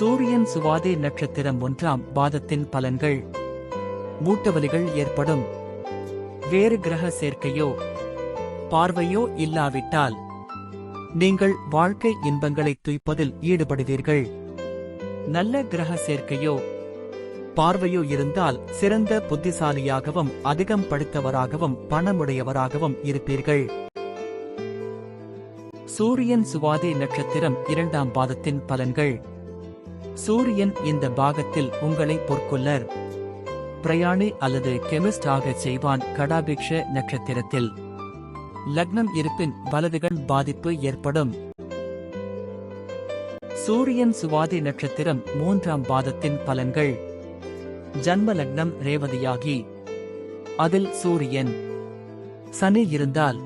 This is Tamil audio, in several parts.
சூரியன் சுவாதி நட்சத்திரம் ஒன்றாம் பாதத்தின் பலன்கள். மூட்டவலிகள் ஏற்படும். வேறு கிரக சேர்க்கையோ பார்வையோ இல்லாவிட்டால் நீங்கள் வாழ்க்கை இன்பங்களை துய்ப்பதில் ஈடுபடுவீர்கள். நல்ல கிரக சேர்க்கையோ பார்வையோ இருந்தால் சிறந்த புத்திசாலியாகவும் அதிகம் படித்தவராகவும் பணமுடையவராகவும் இருப்பீர்கள். சூரியன் சுவாதி நட்சத்திரம் இரண்டாம் பாதத்தின் பலன்கள். சூரியன் இந்த பாகத்தில் உங்களை பொற்கொள்ளர். பிரயாணி அல்லது கெமிஸ்ட் ஆகச் செய்வான் கடாபிக்ஷ நட்சத்திரத்தில். லக்னம் இருப்பின் வலதுகள் பாதிப்பு ஏற்படும். சூரியன் சுவாதி நட்சத்திரம் மூன்றாம் பாதத்தின் பலன்கள். ஜன்ம லக்னம் ரேவதியாகி. அதில் சூரியன். சனி இருந்தால்.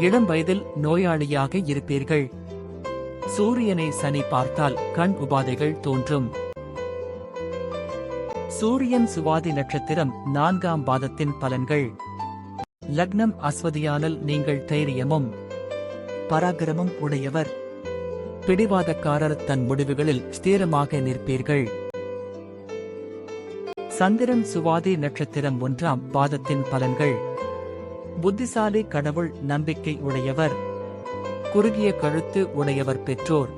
இளம் வயதில் நோயாளியாக இருப்பீர்கள். சூரியனை சனி பார்த்தால் கண் உபாதைகள் தோன்றும். சூரியன் சுவாதி நட்சத்திரம் நான்காம் பாதத்தின் பலன்கள். லக்னம் அஸ்வதியானல் நீங்கள் தைரியமும் பராக்கிரமும் உடையவர். பிடிவாதக்காரர் தன் முடிவுகளில் ஸ்திரமாக நிற்பீர்கள். சந்திரன் சுவாதி நட்சத்திரம் ஒன்றாம் பாதத்தின் பலன்கள். புத்திசாலி கடவுள் நம்பிக்கை உடையவர். குறுகிய கழுத்து உடையவர் பெற்றோர்.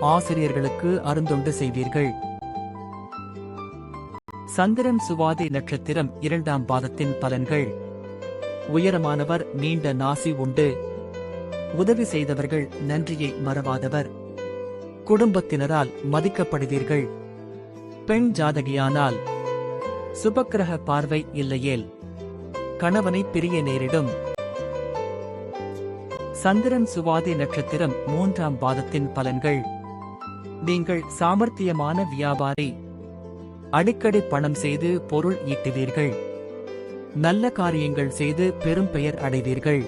ஆசிரியர்களுக்கு அருந்தொண்டு செய்வீர்கள். சந்திரன் சுவாதி நட்சத்திரம் இரண்டாம் பாதத்தின் பலன்கள். உயரமானவர் நீண்ட நாசி உண்டு. உதவி செய்தவர்கள் நன்றியை மறவாதவர். குடும்பத்தினரால் மதிக்கப்படுவீர்கள். பெண் ஜாதகியானால் சுபக்கிரக பார்வை இல்லையேல். கணவனை பிரிய நேரிடும். சந்திரன் சுவாதி நட்சத்திரம் மூன்றாம் பாதத்தின் பலன்கள். நீங்கள் சாமர்த்தியமான வியாபாரி. அடிக்கடி பணம் செய்து பொருள் ஈட்டுவீர்கள். நல்ல காரியங்கள் செய்து பெரும் பெயர் அடைவீர்கள்.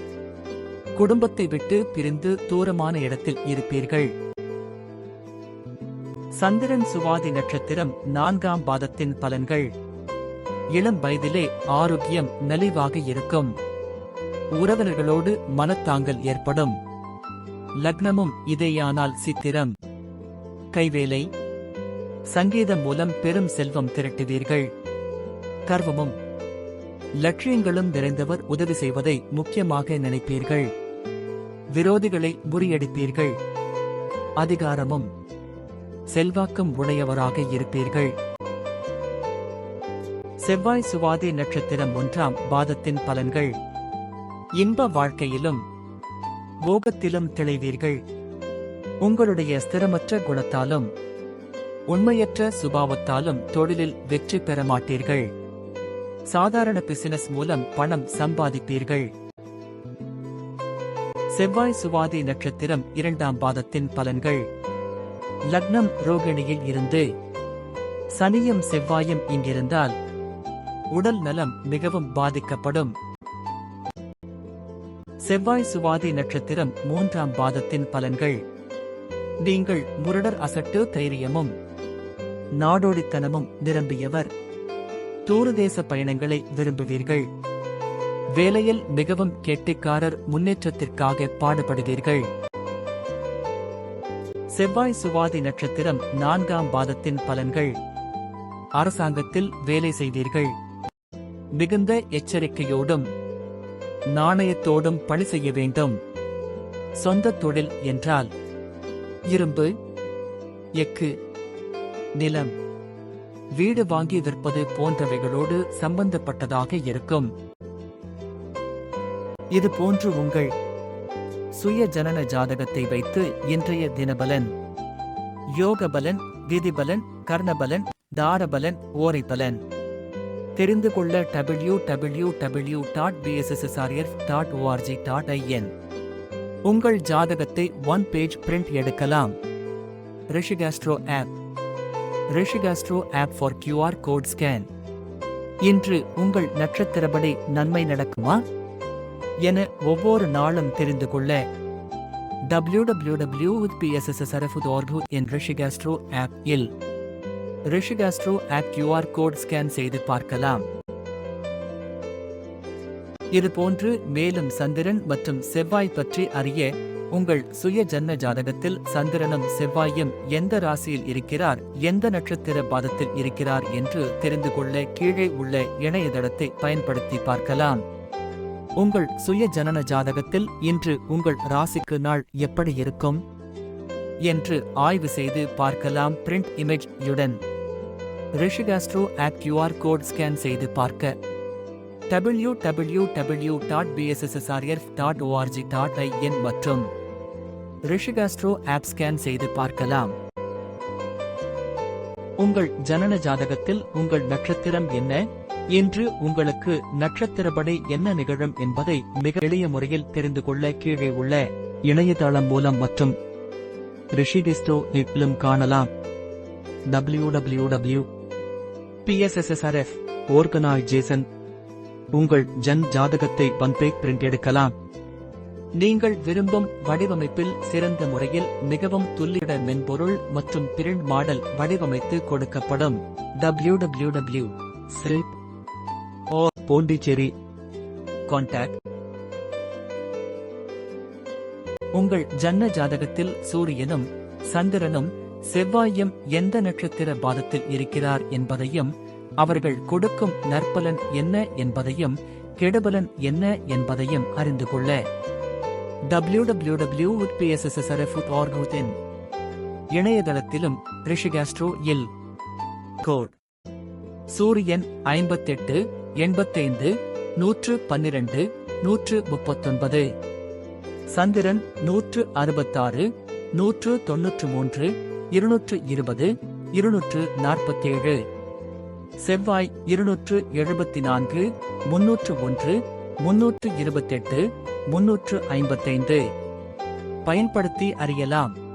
குடும்பத்தை விட்டு பிரிந்து தூரமான இடத்தில் இருப்பீர்கள். சந்திரன் சுவாதி நட்சத்திரம் நான்காம் பாதத்தின் பலன்கள். இளம் வயதிலே ஆரோக்கியம் நலிவாக இருக்கும். உறவினர்களோடு மனத்தாங்கல் ஏற்படும். லக்னமும் இதேயானால் சித்திரம். கைவேலை சங்கீதம் மூலம் பெரும் செல்வம் திரட்டுவீர்கள். கர்வமும். லட்சியங்களும் நிறைந்தவர் உதவி செய்வதை முக்கியமாக நினைப்பீர்கள். விரோதிகளை முறியடிப்பீர்கள். அதிகாரமும். செல்வாக்கும் உடையவராக இருப்பீர்கள். செவ்வாய் சுவாதி நட்சத்திரம் ஒன்றாம் பாதத்தின் பலன்கள். இன்ப வாழ்க்கையிலும் போகத்திலும் திளைவீர்கள். உங்களுடைய ஸ்திரமற்ற குணத்தாலும் உண்மையற்ற சுபாவத்தாலும் தொழிலில் வெற்றி பெற மாட்டீர்கள். சாதாரண பிசினஸ் மூலம் பணம் சம்பாதிப்பீர்கள். செவ்வாய் சுவாதி நட்சத்திரம் இரண்டாம் பாதத்தின் பலன்கள். லக்னம் ரோகிணியில் இருந்து சனியும் செவ்வாயும் இங்கிருந்தால் உடல் நலம் மிகவும் பாதிக்கப்படும். செவ்வாய் சுவாதி நட்சத்திரம் மூன்றாம் பாதத்தின் பலன்கள். நீங்கள் முரடர் அசட்டு தைரியமும் நாடோடித்தனமும் நிரம்பியவர். தூரதேச பயணங்களை விரும்புவீர்கள். வேலையில் மிகவும் கெட்டிக்காரர் முன்னேற்றத்திற்காக பாடுபடுவீர்கள். செவ்வாய் சுவாதி நட்சத்திரம் நான்காம் பாதத்தின் பலன்கள். அரசாங்கத்தில் வேலை செய்வீர்கள். மிகுந்த எச்சரிக்கையோடும் நாணயத்தோடும் பணி செய்ய வேண்டும். சொந்த தொழில் என்றால் இரும்பு எக்கு நிலம் வீடு வாங்கி விற்பது போன்றவைகளோடு சம்பந்தப்பட்டதாக இருக்கும். இது போன்று உங்கள் சுய ஜனன ஜாதகத்தை வைத்து இன்றைய தினபலன் யோகபலன் விதிபலன் கர்ணபலன் தாரபலன் ஓரைபலன். தெரிந்து கொள்ள W W W dot PSSSRF dot ORG dot IN உங்கள் ஜாதகத்தை ஒன் பேஜ் பிரிண்ட் எடுக்கலாம். Rishiastro app. Rishiastro app for QR code scan இன்று உங்கள் நட்சத்திரப்படி நன்மை நடக்குமா? என ஒவ்வொரு நாளும் தெரிந்து கொள்ள W W W with PSSSRF N Rishiastro app will. Rishiastro app QR code scan செய்து பார்க்கலாம். இதுபோன்று மேலும் சந்திரன் மற்றும் செவ்வாய் பற்றி அறிய உங்கள் சுய ஜன்ம ஜாதகத்தில் சந்திரனும் செவ்வாயும் எந்த ராசியில் இருக்கிறார் எந்த நட்சத்திர பாதத்தில் இருக்கிறார் என்று தெரிந்து கொள்ள கீழே உள்ள இணையதளத்தை பயன்படுத்தி பார்க்கலாம். உங்கள் சுய ஜனன ஜாதகத்தில் இன்று உங்கள் ராசிக்கு நாள் எப்படி இருக்கும்? என்று ஆய்வு செய்து பார்க்கலாம் பிரிண்ட் இமேஜ் யுடன். Rishiastro app QR code scan செய்து பார்க்க. W W W dot PSSSRF dot ORG dot IN மற்றும் ரிஷிகாஸ்ட்ரோ ஆப் ஸ்கேன் செய்து பார்க்கலாம். உங்கள் ஜனன ஜாதகத்தில் உங்கள் நட்சத்திரம் என்ன? இன்று உங்களுக்கு நட்சத்திரப்படி என்ன நிகழும் என்பதை மிக எளிய முறையில் தெரிந்து கொள்ள கீழே உள்ள இணையதளம் மூலம் மற்றும் ரிஷிடிஸ்டோ இப்பிலும் காணலாம். W W W PSSSRF organisation உங்கள் ஜன் ஜாதகத்தை பன்பேக் பிரிண்ட் எடுக்கலாம். நீங்கள் விரும்பும் வடிவமைப்பில் சிறந்த முறையில் மிகவும் துல்லிட மென்பொருள் மற்றும் பிரிண்ட் மாடல் வடிவமைத்து கொடுக்கப்படும். டபிள்யூ டபிள்யூ டபிள்யூ ஸ்ரிப் ஓ போண்டிச்சேரி கான்டாக்ட் உங்கள் ஜன்ன ஜாதகத்தில் சூரியனும் சந்திரனும் செவ்வாயும் எந்த நட்சத்திர பாதத்தில் இருக்கிறார் என்பதையும் அவர்கள் கொடுக்கும் நற்பலன் என்ன என்பதையும் கெடுபலன் என்ன என்பதையும் அறிந்து கொள்ள. www.pssrf.org இன் இணையதளத்திலும் ரிஷிகாஸ்ட்ரோ இல். கோட். சூரியன் ஐம்பத்தெட்டு எண்பத்தைந்து நூற்று பன்னிரண்டு நூற்று முப்பத்தொன்பது. சந்திரன் நூற்று அறுபத்தாறு நூற்று தொன்னூற்று மூன்று இருநூற்று இருபது இருநூற்று நாற்பத்தேழு. செவ்வாய் இருநூற்று எழுபத்தி நான்கு முன்னூற்று ஒன்று முன்னூற்று இருபத்தெட்டு முன்னூற்று ஐம்பத்தைந்து. பயன்படுத்தி அறியலாம்.